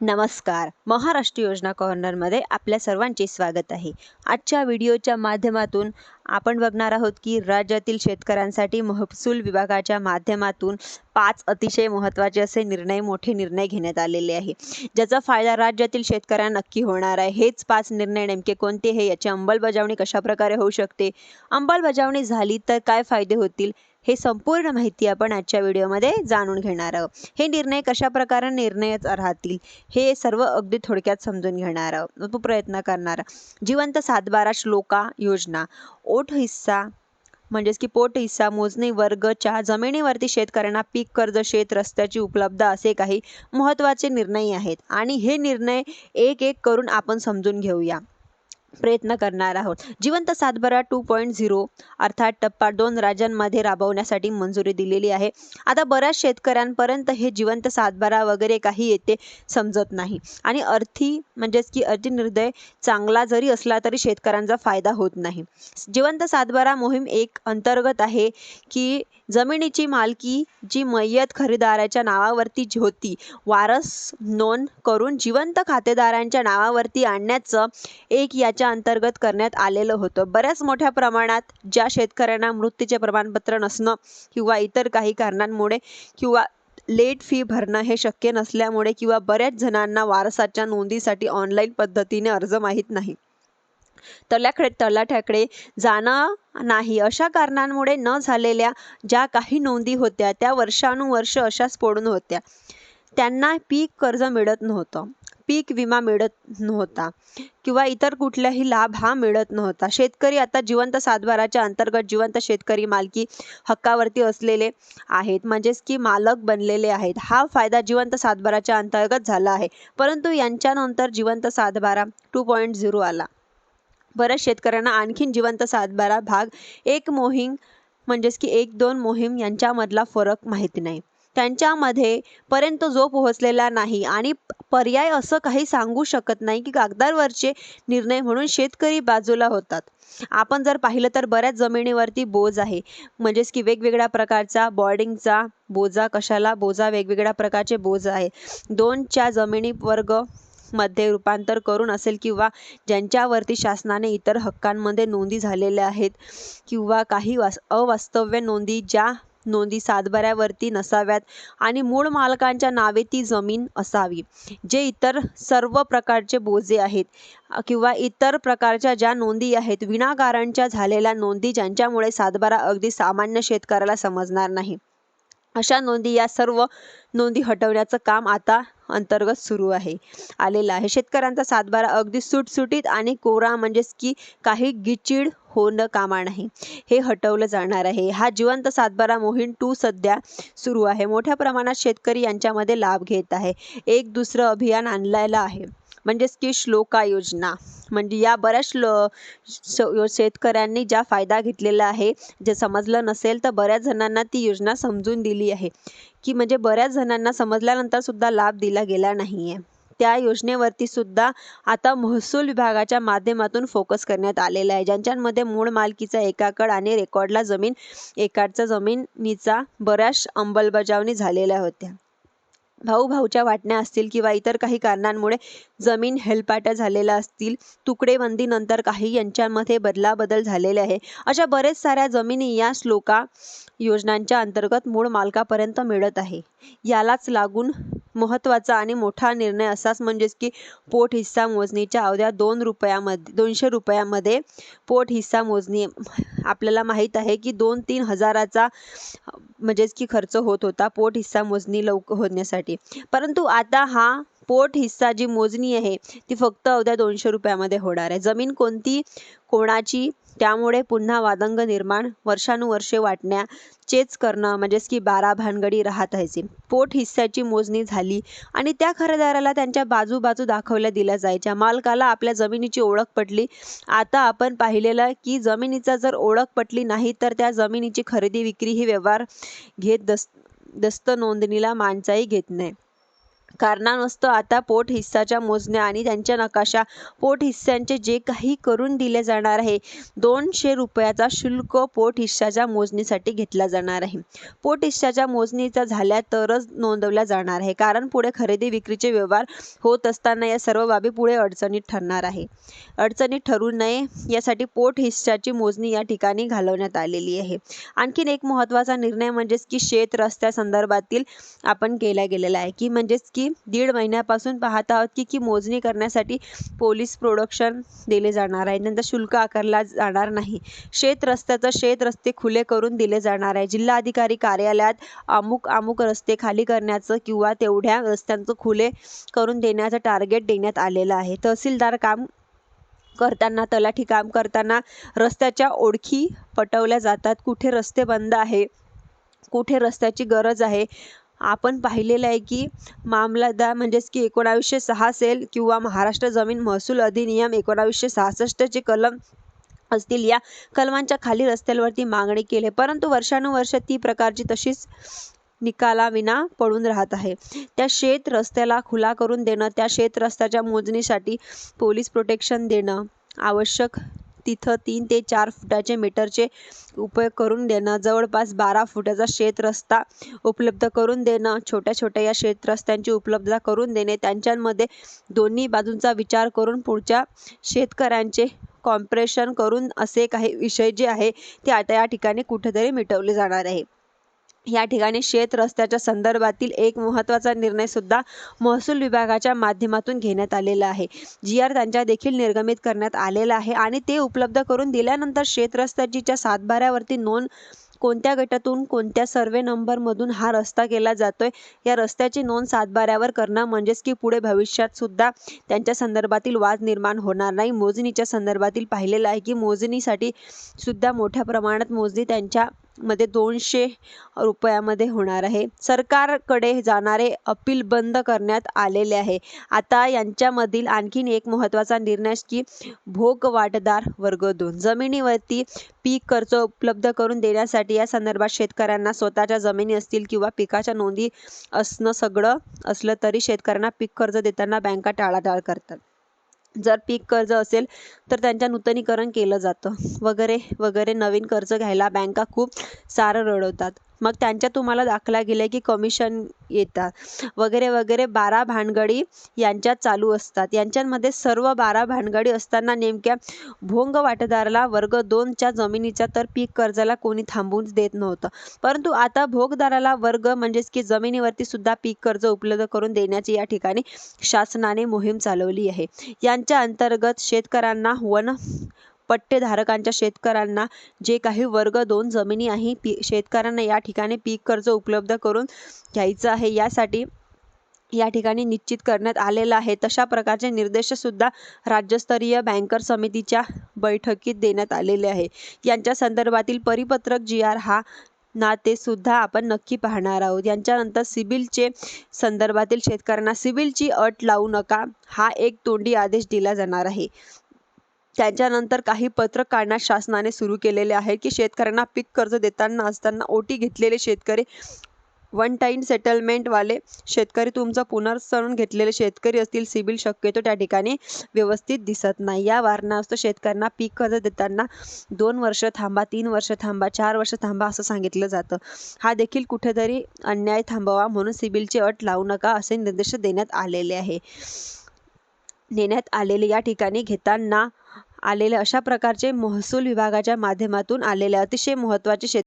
नमस्कार. महाराष्ट्र योजना कॉर्नरमध्ये आपल्या सर्वांचे स्वागत आहे. आजच्या व्हिडिओच्या माध्यमातून आपण बघणार आहोत की राज्यातील शेतकऱ्यांसाठी महसूल विभागाच्या माध्यमातून पाच अतिशय महत्त्वाचे असे निर्णय मोठे निर्णय घेण्यात आलेले आहे. ज्याचा फायदा राज्यातील शेतकऱ्यांना नक्की होणार आहे. हेच पाच निर्णय नेमके कोणते? हे याची अंमलबजावणी कशाप्रकारे होऊ शकते? अंमलबजावणी झाली तर काय फायदे होतील? हे संपूर्ण माहिती आपण आजच्या व्हिडिओमध्ये जाणून घेणार आहोत. हे निर्णय कशा प्रकारे निर्णयच राहतील हे सर्व अगदी थोडक्यात समजून घेणार आहोत. प्रयत्न करणार. जिवंत सातबारा श्लोका योजना. ओठ हिस्सा म्हणजेच की पोट हिस्सा मोजणी वर्गच्या जमिनीवरती शेतकऱ्यांना पीक कर्ज शेत रस्त्याची उपलब्ध असे काही महत्त्वाचे निर्णय आहेत. आणि हे निर्णय एक एक करून आपण समजून घेऊया. प्रयत्न करणार आहोत. जिवंत सातबारा टू पॉईंट झिरो अर्थात टप्पा दोन राज्यांमध्ये राबवण्यासाठी मंजुरी दिलेली आहे. आता बऱ्याच शेतकऱ्यांपर्यंत हे जिवंत सातबारा वगैरे काही येते समजत नाही. आणि अर्थी म्हणजेच की अर्थनिर्णय चांगला जरी असला तरी शेतकऱ्यांचा फायदा होत नाही. जिवंत सातबारा मोहीम एक अंतर्गत आहे की जमिनीची मालकी जी मय्यत खरेदाराच्या नावावरती होती वारस नोंद करून जिवंत खातेदारांच्या नावावरती आणण्याचं एक याच्या अंतर्गत करण्यात आलेलं होतं. बऱ्याच मोठ्या प्रमाणात ज्या शेतकऱ्यांना मृत्यूचे प्रमाणपत्र नसणं किंवा इतर काही कारणांमुळे किंवा लेट फी भरणं हे शक्य नसल्यामुळे किंवा बऱ्याच जणांना वारसाच्या नोंदीसाठी ऑनलाईन पद्धतीने अर्ज माहीत नाही. तलाकडे तलाठ्याकडे जाणं नाही. अशा कारणांमुळे न झालेल्या ज्या काही नोंदी होत्या त्या वर्षानुवर्ष अशाच पडून होत्या. त्यांना पीक कर्ज मिळत नव्हतं. पीक विमा मिळत नव्हता किंवा इतर कुठलाही लाभ हा मिळत नव्हता. शेतकरी आता जिवंत सातबाराच्या अंतर्गत जिवंत शेतकरी मालकी हक्कावरती असलेले आहेत. म्हणजेच की मालक बनलेले आहेत. हा फायदा जिवंत सातबाराच्या अंतर्गत झाला आहे. परंतु यांच्यानंतर जिवंत सातबारा टू पॉईंट झिरो आला. बऱ्याच शेतकऱ्यांना आणखीन जिवंत सातबारा भाग एक मोहीम म्हणजेच की एक दोन मोहीम यांच्यामधला फरक माहीत नाही. त्यांच्यामध्ये पर्यंत जो पोहोचलेला नाही. आणि पर्याय असं काही सांगू शकत नाही की कागदावरचे निर्णय म्हणून शेतकरी बाजूला होतात. आपण जर पाहिलं तर बऱ्याच जमिनीवरती बोज आहे. म्हणजेच की वेगवेगळ्या प्रकारचा बॉर्डिंगचा बोजा कशाला? बोजा वेगवेगळ्या प्रकारचे बोज आहे. दोनच्या जमिनी वर्गमध्ये रूपांतर करून असेल किंवा ज्यांच्यावरती शासनाने इतर हक्कांमध्ये नोंदी झालेल्या आहेत किंवा काही वास अवास्तव्य नोंदी ज्या नोंदी सातबाऱ्यावरती नसाव्यात आणि मूळ मालकांच्या नावे ती जमीन असावी. जे इतर सर्व प्रकारचे बोजे आहेत किंवा इतर प्रकारच्या ज्या नोंदी आहेत विनाकारणच्या झालेल्या नोंदी ज्यांच्यामुळे सातबारा अगदी सामान्य शेतकऱ्याला समजणार नाही. अशा नोंदी या सर्व नोंदी हटवण्याचं काम आता अंतर्गत सुरू आहे आलेलं आहे. शेतकऱ्यांचा सातबारा अगदी सुटसुटीत आणि कोरा म्हणजेच की काही गिचिड होणं कामा नाही. हे हटवलं जाणार आहे. हा जिवंत सातबारा मोहीम टू सध्या सुरू आहे. मोठ्या प्रमाणात शेतकरी यांच्यामध्ये लाभ घेत आहे. एक दुसरं अभियान आणलेलं आहे. म्हणजेच की श्लोका योजना. म्हणजे या बऱ्याच श्लो शेतकऱ्यांनी ज्या फायदा घेतलेला आहे जे समजलं नसेल तर बऱ्याच जणांना ती योजना समजून दिली आहे. की म्हणजे बऱ्याच जणांना समजल्यानंतर सुद्धा लाभ दिला गेला नाही आहे त्या योजनेवरती सुद्धा आता महसूल विभागाच्या माध्यमातून फोकस करण्यात आलेला आहे. ज्यांच्यामध्ये मूळ मालकीचा एकाकड आणि रेकॉर्डला जमीन एकाडचा जमिनीचा बऱ्याच अंमलबजावणी झालेल्या होत्या. भाऊ भाऊच्या वाटण्या असतील किंवा इतर काही कारणांमुळे जमीन हेलपाट्या झालेल्या असतील तुकडेबंदीनंतर काही यांच्यामध्ये बदलाबदल झालेले आहे. अशा बरेच साऱ्या जमिनी या श्लोका योजनांच्या अंतर्गत मूळ मालकापर्यंत मिळत आहे. यालाच लागून महत्त्वाचा आणि मोठा निर्णय असाच म्हणजेच की पोट हिस्सा मोजणीच्या अवध्या दोन रुपयामध्ये दोनशे रुपयामध्ये पोट हिस्सा मोजणी. आपल्याला माहीत आहे की दोन तीन हजाराचा म्हणजेच की खर्च होत होता पोट हिस्सा मोजणी लवकर होण्यासाठी. परंतु आता हा पोट हिस्सा जी मोजणी आहे ती फक्त अवघ्या दोनशे रुपयामध्ये होणार आहे. जमीन कोणती? कोणाची? त्यामुळे पुन्हा वादंग निर्माण वर्षानुवर्षे वाटण्याचेच करणं म्हणजेच की बारा भानगडी राहत राहायचे. पोट हिस्साची मोजणी झाली आणि त्या खरेदाराला त्यांच्या बाजू बाजू दाखवल्या दिल्या जायच्या. मालकाला आपल्या जमिनीची ओळख पटली. आता आपण पाहिलेलं की जमिनीचा जर ओळख पटली नाही तर त्या जमिनीची खरेदी विक्री ही व्यवहार घेत दस्त दस्त नोंदणीला माणसाही घेत नाही. कारणास्तव आता पोट हिस्साच्या मोजण्या आणि त्यांच्या नकाशा पोट हिस्स्यांचे जे काही करून दिले जाणार आहे दोनशे रुपयाचा शुल्क पोट हिस्साच्या मोजणीसाठी घेतला जाणार आहे. पोट हिस्साच्या मोजणीचा झाल्या तरच नोंदवल्या जाणार आहे कारण पुढे खरेदी विक्रीचे व्यवहार होत असताना या सर्व बाबी पुढे अडचणीत ठरणार आहे. अडचणीत ठरू नये यासाठी पोट हिस्साची मोजणी या ठिकाणी घालवण्यात आलेली आहे. आणखीन एक महत्त्वाचा निर्णय म्हणजेच की शेत रस्त्यासंदर्भातील आपण केला गेलेला आहे की म्हणजेच की दीड महिन्यापासून पाहत आहोत की की मोजणी करण्यासाठी पोलीस प्रोडक्शन दिले जाणार आहे. नंतर शुल्क आकारला जाणार नाही. शेत रस्त्याचं शेत रस्ते खुले करून दिले जाणार आहे. जिल्हाधिकारी कार्यालयात अमुक अमुक रस्ते खाली करण्याचं किंवा तेवढ्या रस्त्यांचं खुले करून देण्याचं टार्गेट देण्यात आलेलं आहे. तहसीलदार काम करताना तलाठी काम करताना रस्त्याच्या ओळखी पटवल्या जातात. कुठे रस्ते बंद आहे कुठे रस्त्याची गरज आहे आपण पाहिलेलं आहे की मामलतदार म्हणजेच की एकोणावीसशे सहा सेल किंवा महाराष्ट्र जमीन महसूल अधिनियम एकोणावीसशे सहासष्टचे कलम असतील. या कलमांच्या खाली रस्त्यांवरती मागणी केली परंतु वर्षानुवर्ष ती प्रकारची तशीच निकालाविना पडून राहत आहे. त्या शेत रस्त्याला खुला करून देणं त्या शेत रस्त्याच्या मोजणीसाठी पोलीस प्रोटेक्शन देणं आवश्यक तिथं तीन ते चार फुटाचे मीटरचे उपयोग करून देणं जवळपास बारा फुटाचा शेत रस्ता उपलब्ध करून देणं छोट्या छोट्या या शेत रस्त्यांची उपलब्धता करून देणे त्यांच्यामध्ये दोन्ही बाजूंचा विचार करून पुढच्या शेतकऱ्यांचे कॉम्प्रेशन करून असे काही विषय जे आहे ते आता या ठिकाणी कुठेतरी मिटवले जाणार आहे. या ठिकाणी शेत रस्त्याच्या संदर्भातील एक महत्त्वाचा निर्णय सुद्धा महसूल विभागाच्या माध्यमातून घेण्यात आलेला आहे. जी आर त्यांच्या देखील निर्गमित करण्यात आलेला आहे आणि ते उपलब्ध करून दिल्यानंतर शेत रस्त्याचीच्या सातबाऱ्यावरती नोंद कोणत्या गटातून कोणत्या सर्वे नंबरमधून हा रस्ता केला जातोय या रस्त्याची नोंद सातबाऱ्यावर करणं म्हणजेच की पुढे भविष्यात सुद्धा त्यांच्या संदर्भातील वाद निर्माण होणार नाही. मोजणीच्या संदर्भातील पाहिलेलं आहे की मोजणीसाठी सुद्धा मोठ्या प्रमाणात मोजणी त्यांच्या मध्ये दोनशे रुपयामध्ये होणार आहे. सरकारकडे जाणारे अपील बंद करण्यात आलेले आहे. आता यांच्यामधील आणखीन एक महत्त्वाचा निर्णय की भोग वाटदार वर्ग दोन. जमिनीवरती पीक कर्ज उपलब्ध करून देण्यासाठी या संदर्भात शेतकऱ्यांना स्वतःच्या जमिनी असतील किंवा पिकाच्या नोंदी असणं सगळं असलं तरी शेतकऱ्यांना पीक कर्ज देताना बँका टाळाटाळ करतात. जर पीक कर्ज असेल तर त्यांच्या नूतनीकरण केलं जातं. वगैरे वगैरे नवीन कर्ज घ्यायला बँका खूप सारं रडवतात. मग त्यांच्या तुम्हाला दाखला गेलं की कमिशन येतात. वगैरे वगैरे बारा भानगडी यांच्यात चालू असतात. यांच्यामध्ये सर्व बारा भानगडी असताना नेमक्या भोंग वाटदाराला वर्ग दोनच्या जमिनीच्या तर पीक कर्जाला कोणी थांबवून देत नव्हतं. परंतु आता भोगदाराला वर्ग म्हणजेच की जमिनीवरती सुद्धा पीक कर्ज उपलब्ध करून देण्याची या ठिकाणी शासनाने मोहीम चालवली आहे. यांच्या अंतर्गत शेतकऱ्यांना वन पट्टेधारकांच्या शेतकऱ्यांना जे काही वर्ग दोन जमिनी आहे पी शेतकऱ्यांना या ठिकाणी पीक कर्ज उपलब्ध करून घ्यायचं आहे. यासाठी या ठिकाणी निश्चित करण्यात आलेलं आहे. तशा प्रकारचे निर्देशसुद्धा राज्यस्तरीय बँकर समितीच्या बैठकीत देण्यात आलेले आहे. यांच्या संदर्भातील परिपत्रक जी आर हा ना ते सुद्धा आपण नक्की पाहणार आहोत. यांच्यानंतर सिबिलचे संदर्भातील शेतकऱ्यांना सिबिलची अट लावू नका. हा एक तोंडी आदेश दिला जाणार आहे. त्यांच्यानंतर काही पत्रक काढण्यास शासनाने सुरू केलेले आहे की शेतकऱ्यांना पीक कर्ज देताना असताना ओटी घेतलेले शेतकरी वन टाईम सेटलमेंटवाले शेतकरी तुमचं पुनर्सरण घेतलेले शेतकरी असतील सिबिल शक्यतो त्या ठिकाणी व्यवस्थित दिसत नाही. या कारणास्तव शेतकऱ्यांना पीक कर्ज देताना दोन वर्ष थांबा तीन वर्ष थांबा चार वर्ष थांबा असं सांगितलं जातं. हा देखील कुठेतरी अन्याय थांबवा म्हणून सिबिलची अट लावू नका असे निर्देश देण्यात आलेले आहे. देण्यात आलेले या ठिकाणी घेताना आलेले अशा प्रकारचे महसूल विभागाच्या माध्यमातून आलेले अतिशय महत्त्वाचे शेत